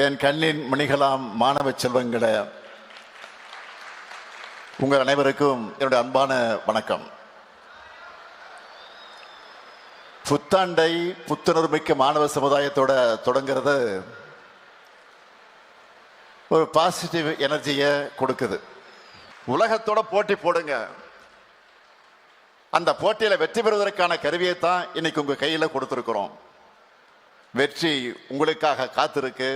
என் கண்ணின் மணிகளாம் மாணவ செல்வங்களை உங்கள் அனைவருக்கும் என்னுடைய அன்பான வணக்கம். புத்தாண்டை புத்துணர்மிக்க மாணவ சமுதாயத்தோட தொடங்கிறது ஒரு பாசிட்டிவ் எனர்ஜியை கொடுக்குது. உலகத்தோட போட்டி போடுங்க. அந்த போட்டியில் வெற்றி பெறுவதற்கான கருவியை தான் இன்னைக்கு உங்கள் கையில் கொடுத்துருக்குறோம். வெற்றி உங்களுக்காக காத்திருக்கு.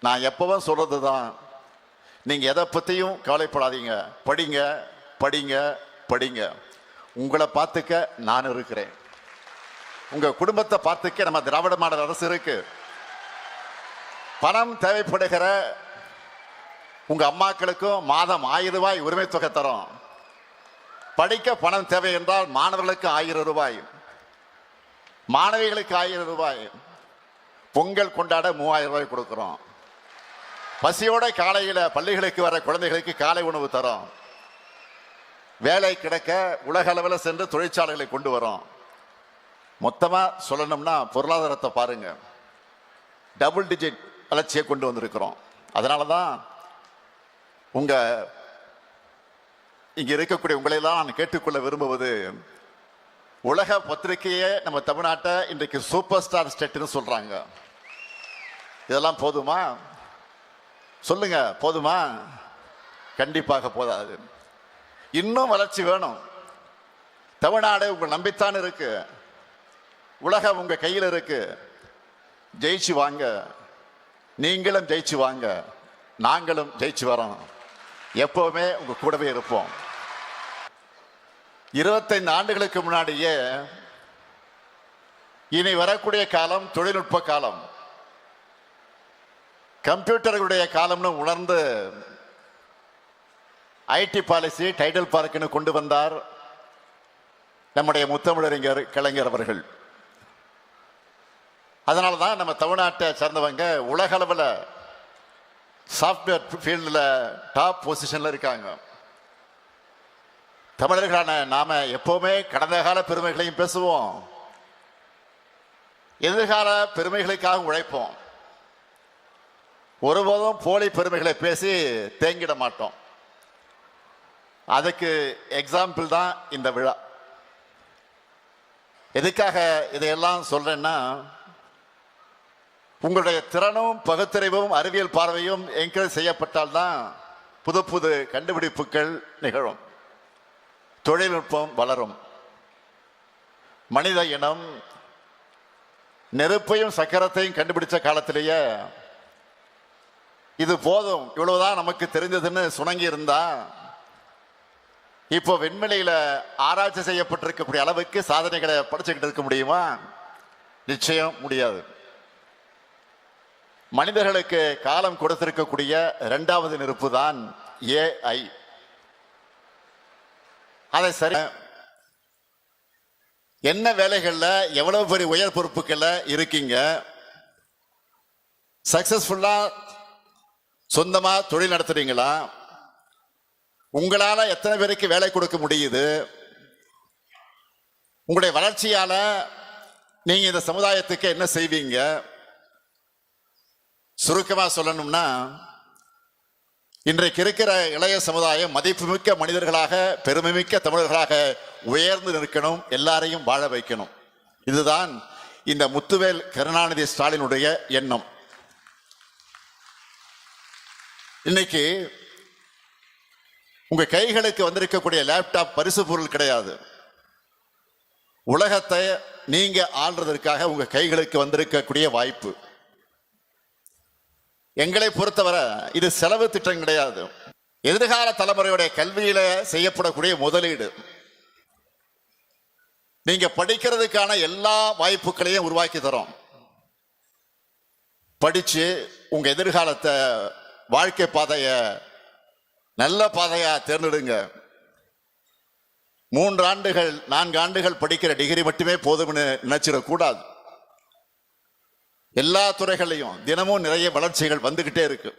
நான் எப்பவும் சொல்றது தான் நீங்க எதை பத்தியும் கவலைப்படாதீங்க. படிங்க படிங்க படிங்க. உங்களை பார்த்துக்க நான் இருக்கிறேன். உங்க குடும்பத்தை பார்த்துக்க நம்ம திராவிட மாடல் அரசு இருக்கு. பணம் தேவைப்படுகிற உங்க அம்மாக்களுக்கும் மாதம் ஆயிரம் ரூபாய் உரிமை தொகை தரும். படிக்க பணம் தேவை என்றால் மாணவர்களுக்கு ஆயிரம் ரூபாய். மாணவிகளுக்கு ஆயிரம் ரூபாய். பொங்கல் கொண்டாட மூவாயிரம் ரூபாய் கொடுக்குறோம். பசியோட காலையில் பள்ளிகளுக்கு வர குழந்தைகளுக்கு காலை உணவு தரோம். வேலை கிடைக்க உலக அளவில் சென்று தொழிற்சாலைகளை கொண்டு வரோம். மொத்தமாக சொல்லணும்னா பொருளாதாரத்தை பாருங்க. டபுள் டிஜிட் வளர்ச்சியை கொண்டு வந்திருக்கிறோம். அதனால தான் உங்கள் இங்கே இருக்கக்கூடிய உங்களையெல்லாம் நான் கேட்டுக்கொள்ள விரும்புவது உலக பத்திரிகையே நம்ம தமிழ்நாட்டை இன்றைக்கு சூப்பர் ஸ்டார் ஸ்டேட்டுன்னு சொல்கிறாங்க இதெல்லாம் போதுமா? சொல்லுங்க போதுமா? கண்டிப்பாக போதாது. இன்னும் வளர்ச்சி வேணும். தமிழ்நாடு உங்க நம்பித்தான் இருக்கு. உலகம் உங்க கையில் இருக்கு. ஜெயிச்சு வாங்க. நீங்களும் ஜெயிச்சு வாங்க. நாங்களும் ஜெயிச்சு வரோம் எப்பவுமே உங்க கூடவே இருப்போம். இருபத்தைந்து ஆண்டுகளுக்கு முன்னாடியே இனி வரக்கூடிய காலம் தொழில்நுட்ப காலம். கம்ப்யூட்டர்களுடைய காலம்னு உணர்ந்து ஐடி பாலிசி டைட்டில் பார்க்குன்னு கொண்டு வந்தார் நம்முடைய முத்தமிழறிஞர் கலைஞர் அவர்கள். அதனால தான் நம்ம தமிழ்நாட்டை சேர்ந்தவங்க உலக அளவில் சாஃப்ட்வேர் ஃபீல்டில் டாப் பொசிஷனில் இருக்காங்க. தமிழர்களான நாம் எப்போவுமே கடந்த கால பெருமைகளையும் பேசுவோம். எதிர்கால பெருமைகளுக்காக உழைப்போம். ஒருபோதும் போலி பெருமைகளை பேசி தேங்கிட மாட்டோம். அதுக்கு எக்ஸாம்பிள் தான் இந்த விழா. எதுக்காக இதையெல்லாம் சொல்றேன்னா உங்களுடைய திறனும் பகுத்தறிவும் அறிவியல் பார்வையும் என்கரேஜ் செய்யப்பட்டால்தான் புது புது கண்டுபிடிப்புகள் நிகழும். தொழில்நுட்பம் வளரும். மனித இனம் நெருப்பையும் சக்கரத்தையும் கண்டுபிடிச்ச காலத்திலேயே இது போதும். இவ்வளவுதான் நமக்கு தெரிஞ்சதுன்னு சுணங்கி இருந்தா இப்போ விண்வெளியில ஆராய்ச்சி செய்யப்பட்டிருக்கக்கூடிய அளவுக்கு சாதனைகளை படிச்சுக்கிட்டு இருக்க முடியுமா? நிச்சயம் முடியாது. மனிதர்களுக்கு காலம் கொடுத்திருக்கக்கூடிய இரண்டாவது நெருப்பு தான் ஏஐ அதை சரி என்ன வேலைகளில் எவ்வளவு பெரிய உயர் பொறுப்புகளில் இருக்கீங்க? சக்சஸ்ஃபுல்லாக சொந்தமா தொழில் நடத்துறீங்களா? உங்களால எத்தனை பேருக்கு வேலை கொடுக்க முடியுது? உங்களுடைய வளர்ச்சியால நீங்க இந்த சமுதாயத்துக்கு என்ன செய்வீங்க? சுருக்கமா சொல்லணும்னா இன்றைக்கு இருக்கிற இளைய சமுதாயம் மதிப்புமிக்க மனிதர்களாக பெருமைமிக்க தமிழர்களாக உயர்ந்து நிற்கணும் எல்லாரையும் வாழ வைக்கணும். இதுதான் இந்த முத்துவேல் கருணாநிதி ஸ்டாலினுடைய எண்ணம். இன்னைக்கு உங்க கைகளுக்கு வந்திருக்கக்கூடிய லேப்டாப் பரிசு பொருள் கிடையாது. உலகத்தை நீங்க ஆள்றதற்காக உங்க கைகளுக்கு வந்திருக்கக்கூடிய வாய்ப்பு. எங்களை பொறுத்தவரை இது செலவு திட்டம் கிடையாது. எதிர்கால தலைமுறையுடைய கல்வியில செய்யப்படக்கூடிய முதலீடு. நீங்க படிக்கிறதுக்கான எல்லா வாய்ப்புகளையும் உருவாக்கி தரோம். படிச்சு உங்க எதிர்காலத்தை வாழ்க்கை பாதைய நல்ல பாதையா தேர்ந்தெடுங்க. மூன்று ஆண்டுகள் நான்கு ஆண்டுகள் படிக்கிற டிகிரி மட்டுமே போதும்னு நினைச்சிடக்கூடாது. எல்லா துறைகளையும் தினமும் நிறைய வளர்ச்சிகள் வந்துகிட்டே இருக்கு.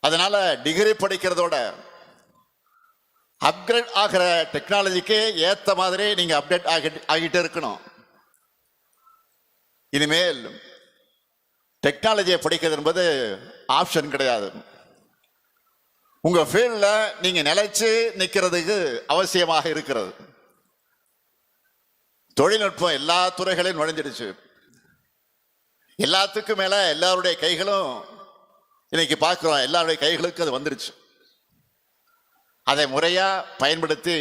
அதனால டிகிரி படிக்கிறதோட அப்கிரேட் ஆகிற டெக்னாலஜிக்கு ஏற்ற மாதிரி நீங்க அப்டேட் ஆகிட்டு ஆகிட்டே இருக்கணும். இனிமேல் டெக்னாலஜியை படிக்கிறது என்பது ஆப்ஷன் கிடையாது. உங்கள் ஃபீல்டில் நீங்கள் நிலைச்சு நிற்கிறதுக்கு அவசியமாக இருக்கிறது. தொழில்நுட்பம் எல்லா துறைகளையும் நுழைஞ்சிடுச்சு. எல்லாத்துக்கும் மேலே எல்லாருடைய கைகளும் இன்னைக்கு பார்க்குறோம் எல்லாருடைய கைகளுக்கும் அது வந்துருச்சு. அதை முறையாக பயன்படுத்தி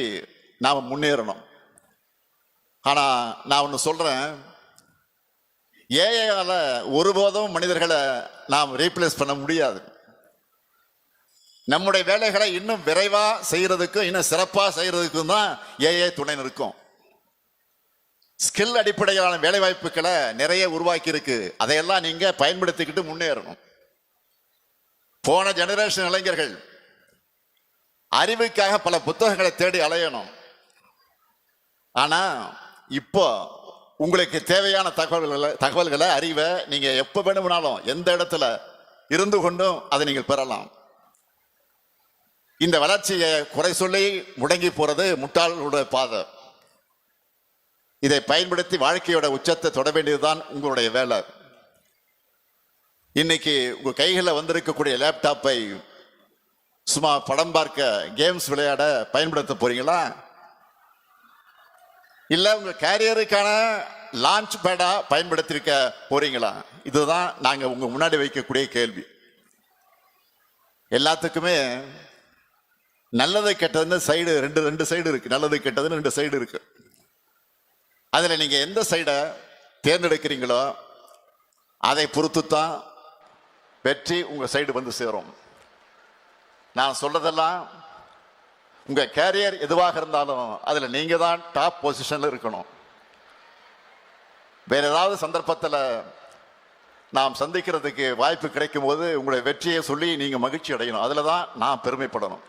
நாம் முன்னேறணும். ஆனால் நான் ஒன்று சொல்கிறேன் ஏஐயால் ஒருபோதும் மனிதர்களை நாம் ரீப்ளேஸ் பண்ண முடியாது. நம்முடைய வேலைகளை இன்னும் விரைவாக செய்கிறதுக்கும் இன்னும் சிறப்பாக செய்கிறதுக்கும் தான் ஏஐ துணை நிற்கும். ஸ்கில் அடிப்படையிலான வேலைவாய்ப்புகளை நிறைய உருவாக்கி இருக்கு அதையெல்லாம் நீங்கள் பயன்படுத்திக்கிட்டு முன்னேறணும். போன ஜெனரேஷன் இளைஞர்கள் அறிவுக்காக பல புத்தகங்களை தேடி அலையணும். ஆனால் இப்போ உங்களுக்கு தேவையான தகவல்களை தகவல்களை அறிவை நீங்கள் எப்போ வேணும்னாலும் எந்த இடத்துல இருந்து கொண்டும் அதை நீங்கள் பெறலாம். இந்த வளர்ச்சியை குறை சொல்லி முடங்கி போகிறது முட்டாளோட பாதை. இதை பயன்படுத்தி வாழ்க்கையோட உச்சத்தை தொட வேண்டியதுதான் உங்களுடைய வேலை. இன்னைக்கு உங்கள் கைகளில் வந்திருக்கக்கூடிய லேப்டாப்பை சும்மா படம் பார்க்க கேம்ஸ் விளையாட பயன்படுத்த போறீங்களா? இல்லை உங்கள் கேரியருக்கான லான்ச் பேடாக பயன்படுத்தியிருக்க போறீங்களா? இதுதான் நாங்கள் உங்கள் முன்னாடி வைக்கக்கூடிய கேள்வி. எல்லாத்துக்குமே நல்லது கெட்டதுன்னு சைடு ரெண்டு ரெண்டு சைடு இருக்கு. நல்லது கெட்டதுன்னு ரெண்டு சைடு இருக்கு. அதில் நீங்கள் எந்த சைடை தேர்ந்தெடுக்கிறீங்களோ அதை பொறுத்து தான் வெற்றி உங்கள் சைடு வந்து சேரும். நான் சொல்றதெல்லாம் உங்கள் கேரியர் எதுவாக இருந்தாலும் அதில் நீங்கள் தான் டாப் பொசிஷனில் இருக்கணும். வேற ஏதாவது சந்தர்ப்பத்தில் நாம் சந்திக்கிறதுக்கு வாய்ப்பு கிடைக்கும் போது உங்களுடைய வெற்றியை சொல்லி நீங்கள் மகிழ்ச்சி அடையணும் அதில் தான் நான் பெருமைப்படணும்.